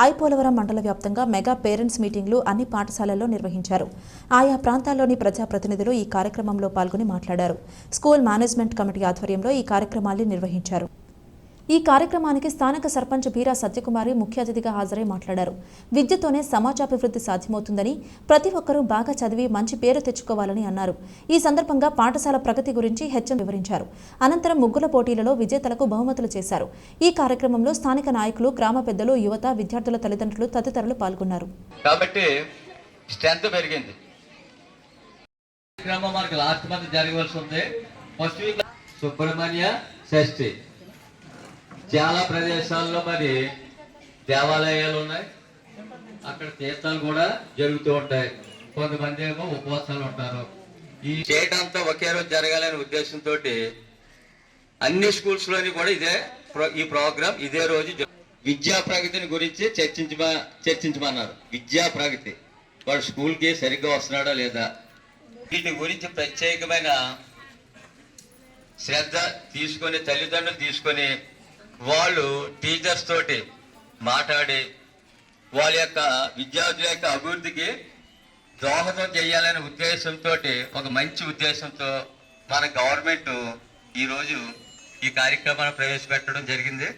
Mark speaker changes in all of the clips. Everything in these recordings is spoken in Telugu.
Speaker 1: ఐపోలవరం మండల వ్యాప్తంగా మెగా పేరెంట్స్ మీటింగ్లు అన్ని పాఠశాలల్లో నిర్వహించారు. ఆయా ప్రాంతాల్లోని ప్రజాప్రతినిధులు ఈ కార్యక్రమంలో పాల్గొని మాట్లాడారు. స్కూల్ మేనేజ్మెంట్ కమిటీ ఆధ్వర్యంలో ఈ కార్యక్రమాన్ని నిర్వహించారు. ఈ కార్యక్రమానికి స్థానిక సర్పంచ్ బీరా సత్యకుమారి ముఖ్య అతిథిగా హాజరై మాట్లాడారు. విద్యతోనే సమాజాభివృద్ధి సాధ్యమవుతుందని ప్రతి ఒక్కరూ బాగా చదివి మంచి పేరు తెచ్చుకోవాలని అన్నారు. ఈ సందర్భంగా పాఠశాల ప్రగతి గురించి హెచ్చం వివరించారు. అనంతరం ముగ్గుల పోటీలలో విజేతలకు బహుమతులు చేశారు. ఈ కార్యక్రమంలో స్థానిక నాయకులు గ్రామ పెద్దలు యువత విద్యార్థుల తల్లిదండ్రులు తదితరులు పాల్గొన్నారు.
Speaker 2: కాబట్టి స్ట్రెంత్ పెరిగింది.
Speaker 3: కార్యక్రమం మనకి లాస్ట్ మంత్ జరగవలసి ఉంది. ఫస్ట్ వీక్ సుబ్రహ్మణ్య షష్ఠి. చాలా ప్రదేశాల్లో మరి దేవాలయాలు ఉన్నాయి. అక్కడ తీర్థాలు కూడా జరుగుతూ ఉంటాయి. కొంతమంది ఏమో ఉపవాసాలు ఉంటారు. ఈ
Speaker 2: చేయటంతా ఒకే రోజు జరగాలనే ఉద్దేశంతో అన్ని స్కూల్స్లోని కూడా ఇదే ఈ ప్రోగ్రామ్ ఇదే రోజు విద్యా ప్రగతిని గురించి చర్చించమా చర్చించమన్నారు. విద్యా ప్రగతి. వాడు స్కూల్కి సరిగ్గా వస్తున్నాడా లేదా? వీటి గురించి ప్రత్యేకమైన శ్రద్ధ తీసుకొని తల్లిదండ్రులు తీసుకొని వాళ్ళు టీచర్స్ తోటి మాట్లాడి వాళ్ళ యొక్క విద్యార్థుల యొక్క అభివృద్ధికి దోహదం చేయాలనే ఉద్దేశంతో ఒక మంచి ఉద్దేశంతో మన గవర్నమెంట్ ఈరోజు ఈ కార్యక్రమాన్ని ప్రవేశపెట్టడం జరిగింది.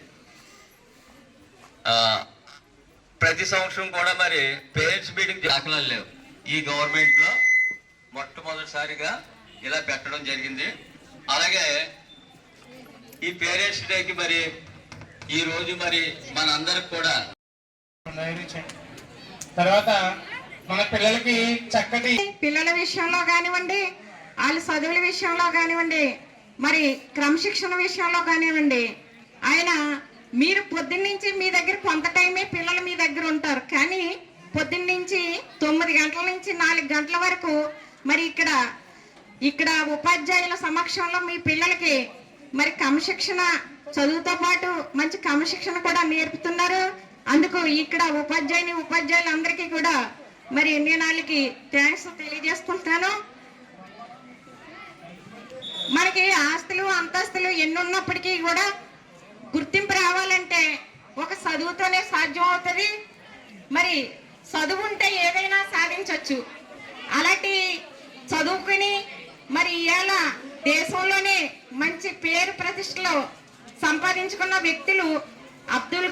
Speaker 2: ప్రతి సంవత్సరం కూడా మరి పేరెంట్స్ మీటింగ్ దాఖలాలు లేవు. ఈ గవర్నమెంట్లో మొట్టమొదటిసారిగా ఇలా పెట్టడం జరిగింది. అలాగే ఈ పేరెంట్స్ డేకి మరి ఈ రోజు మరి మనందరికి కూడా.
Speaker 4: తర్వాత మన పిల్లలకి చక్కటి
Speaker 5: పిల్లల విషయంలో కానివ్వండి వాళ్ళ చదువుల విషయంలో కానివ్వండి మరి క్రమశిక్షణ విషయంలో కానివ్వండి ఆయన మీరు పొద్దున్నుంచి మీ దగ్గర కొంత టైమే పిల్లలు మీ దగ్గర ఉంటారు కానీ పొద్దున్నుంచి తొమ్మిది గంటల నుంచి నాలుగు గంటల వరకు మరి ఇక్కడ ఇక్కడ ఉపాధ్యాయుల సమక్షంలో మీ పిల్లలకి మరి క్రమశిక్షణ చదువుతో పాటు మంచి క్రమశిక్షణ కూడా నేర్పుతున్నారు. అందుకు ఇక్కడ ఉపాధ్యాయుని ఉపాధ్యాయులందరికీ కూడా మరి ఇండియనాలకి థ్యాంక్స్ తెలియజేసుకుంటాను. మనకి ఆస్తులు అంతస్తులు ఎన్ని ఉన్నప్పటికీ కూడా గుర్తింపు రావాలంటే ఒక చదువుతోనే సాధ్యం అవుతుంది. మరి చదువు ఉంటే ఏదైనా సాధించవచ్చు అలాంటి చదువుకుని మరి ఇవాళ దేశంలోనే మంచి పేరు ప్రతిష్టలో సంపాదించుకున్న వ్యక్తులు అబ్దుల్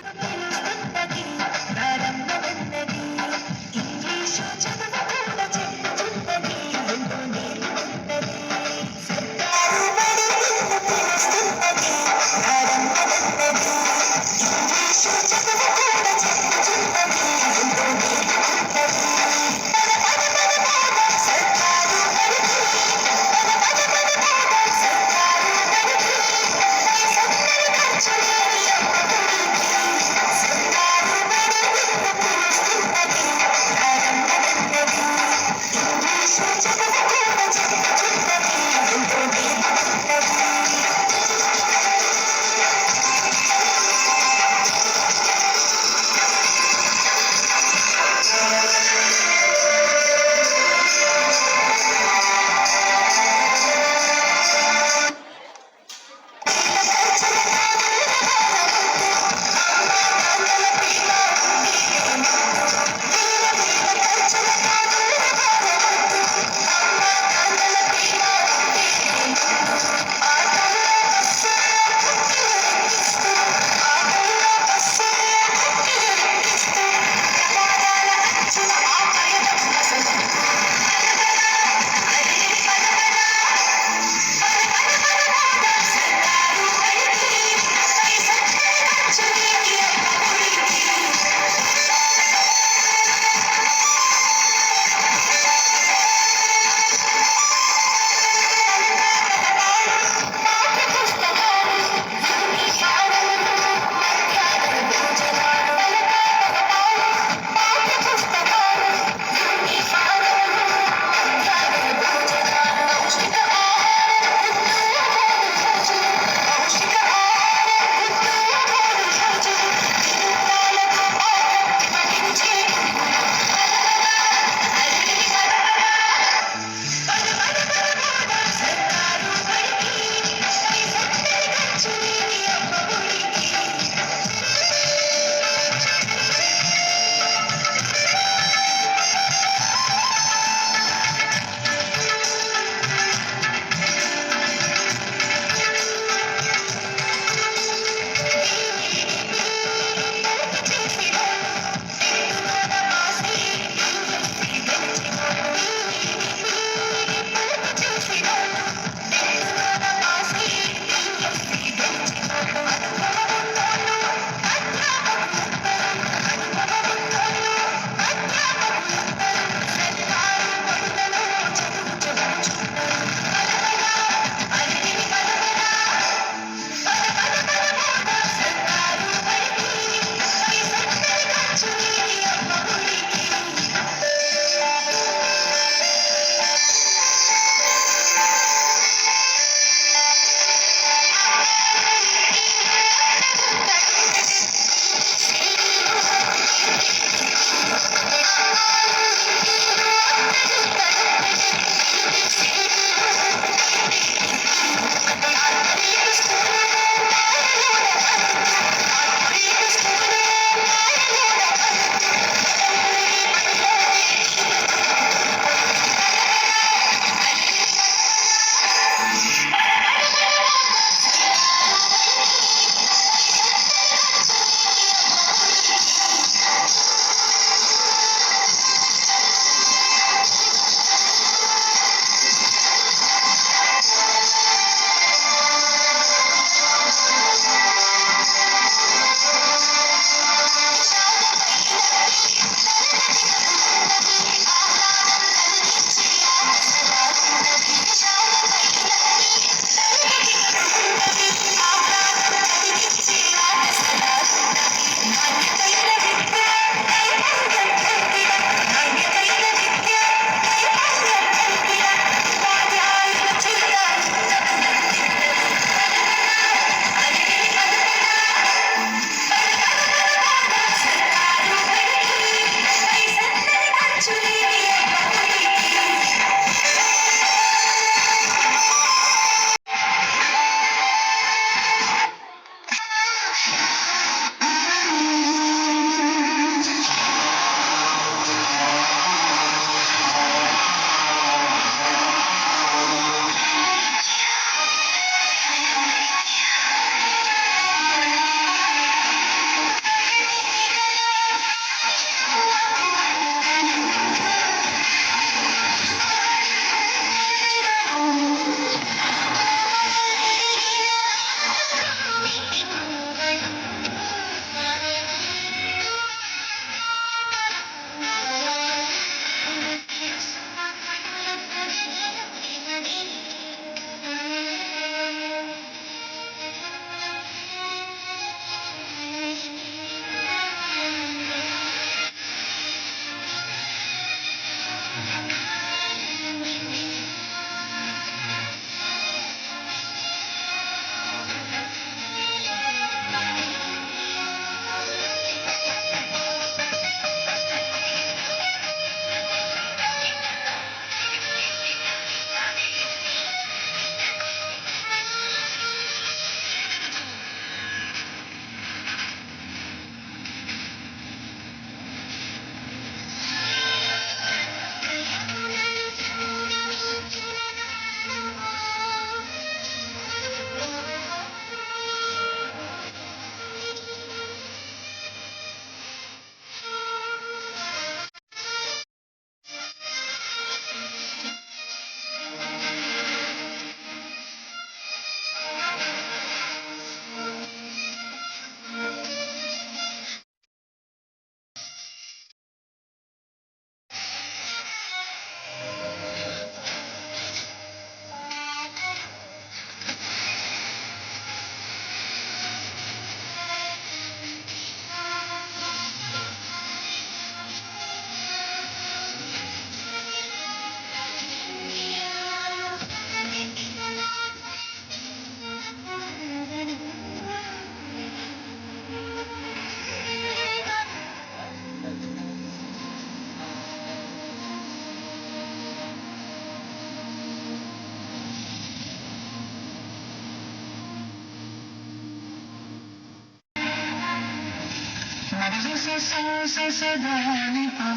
Speaker 6: जिसे सांसे से दहानी पा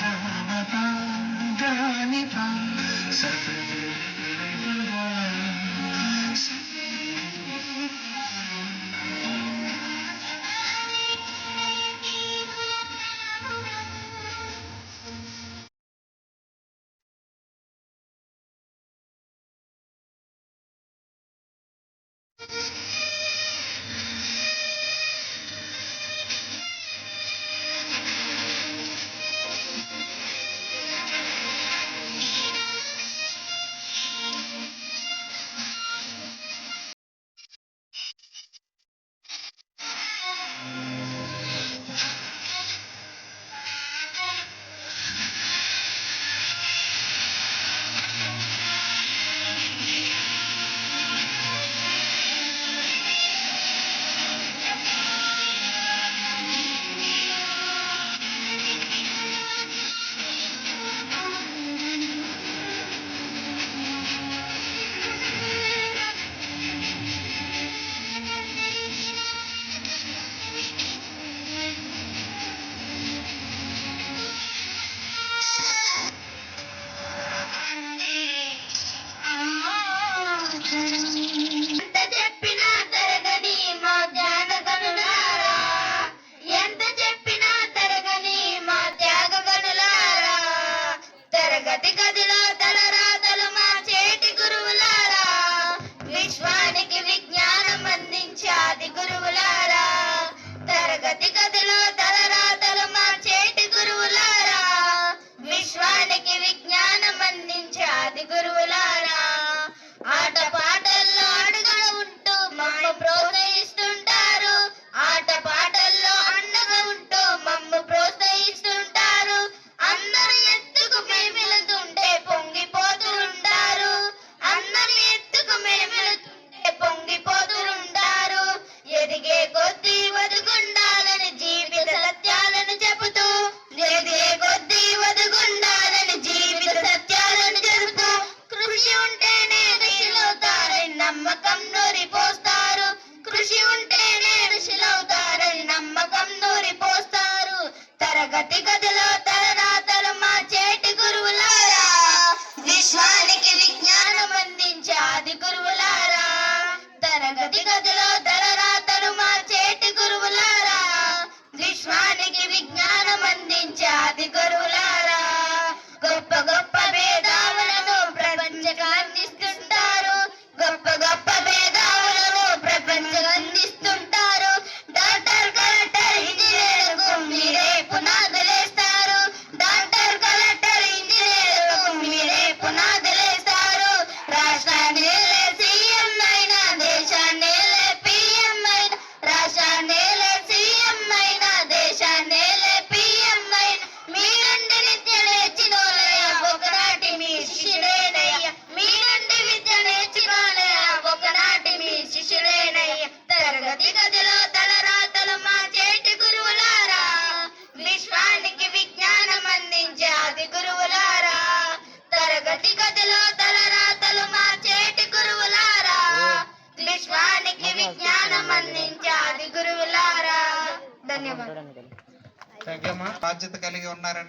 Speaker 6: दहाना पा दहानी पा सफ़र తరగతి గదిలో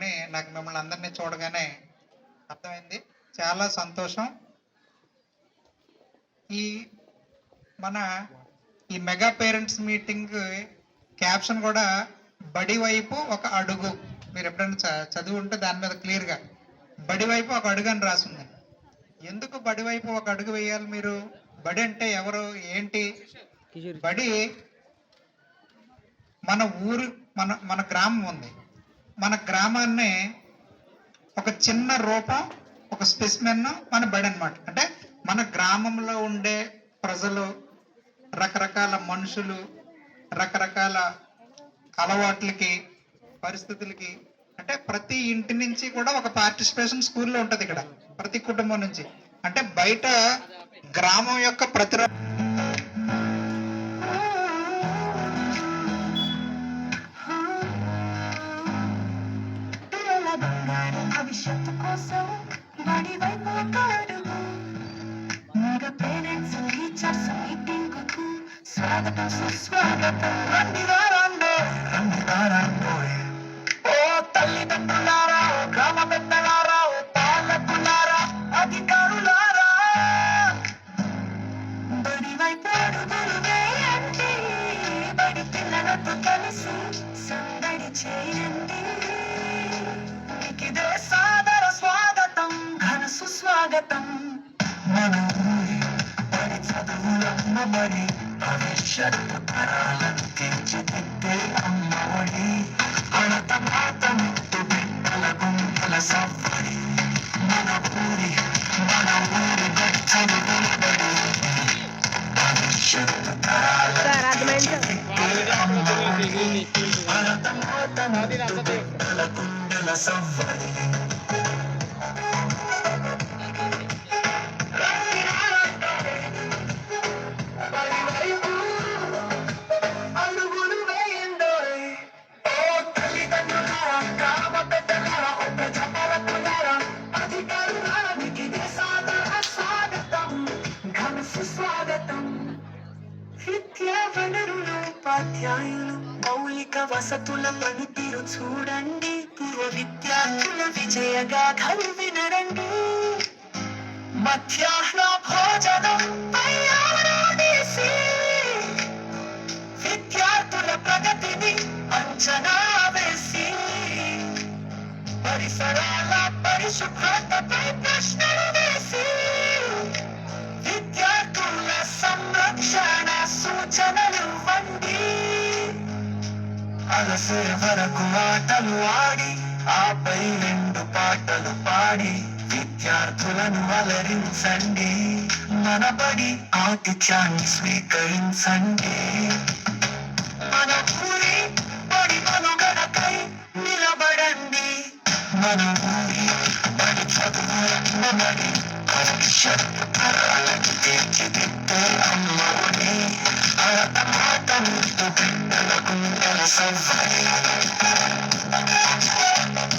Speaker 4: ఉన్నారని నాకు మిమ్మల్ని అందరినీ చూడగానే అర్థమైంది. చాలా సంతోషం. ఈ మన ఈ మెగా పేరెంట్స్ మీటింగ్ క్యాప్షన్ కూడా బడి వైపు ఒక అడుగు. మీరు ఎప్పుడైనా చదివి ఉంటే దాని మీద క్లియర్గా. బడి వైపు ఒక అడుగు అని రాసింది. ఎందుకు బడి వైపు ఒక అడుగు వేయాలి మీరు? బడి అంటే ఎవరు? ఏంటి? బడి మన ఊరు మన మన గ్రామం ఉంది. మన గ్రామాన్ని ఒక చిన్న రూపం ఒక స్పెసిమెన్ మన బడి అన్నమాట. అంటే మన గ్రామంలో ఉండే ప్రజలు రకరకాల మనుషులు రకరకాల అలవాట్లకి పరిస్థితులకి అంటే ప్రతి ఇంటి నుంచి కూడా ఒక పార్టిసిపేషన్ స్కూల్లో ఉంటుంది ఇక్కడ ప్రతి కుటుంబం నుంచి. అంటే బయట గ్రామం యొక్క ప్రతి
Speaker 7: కోసం బడి వైపు ఒక పేరెంట్స్ టీచర్స్ మీటింగ్కు స్వాగతం సుస్వాగతం రండి రండి రండి. చదువులమ్మ భవిష్యత్తు తరాలను తీర్చిదిద్దే అమ్మ ఒడి అణత మాత ముత్తు బిడ్డల గుండెల సవ్వడి. మన ఊరి మన ఊరి బడి నిలబడి భవిష్యత్తు తరాలను తీర్చిదిద్దే అమ్మఒడి. ఒడి అణత మాత ముత్తు బిడ్డల గుండెల సవ్వడి. ఉపాధ్యాయులు మౌలిక వసతుల పనితీరు చూడండి. పూర్వ విద్యార్థుల విజయ గాథలు వినరండి మధ్యాహ్న భోజనం విద్యార్థుల ప్రగతిని అంచనా వేసి పరిసరాల పరిశుభ్రతపై ప్రశ్నలు వేసి విద్యార్థుల అలసే వరకు ఆటలు ఆడి ఆపై రెండు పాటలు పాడి విద్యార్థులను అలరించండి. మనబడి ఆతిథ్యాన్ని స్వీకరించండి. మన ఊరి బడి మనుగడకై నిలబడండి. మన ఊరి బడి చదువులన్న బడి భవిష్యత్తు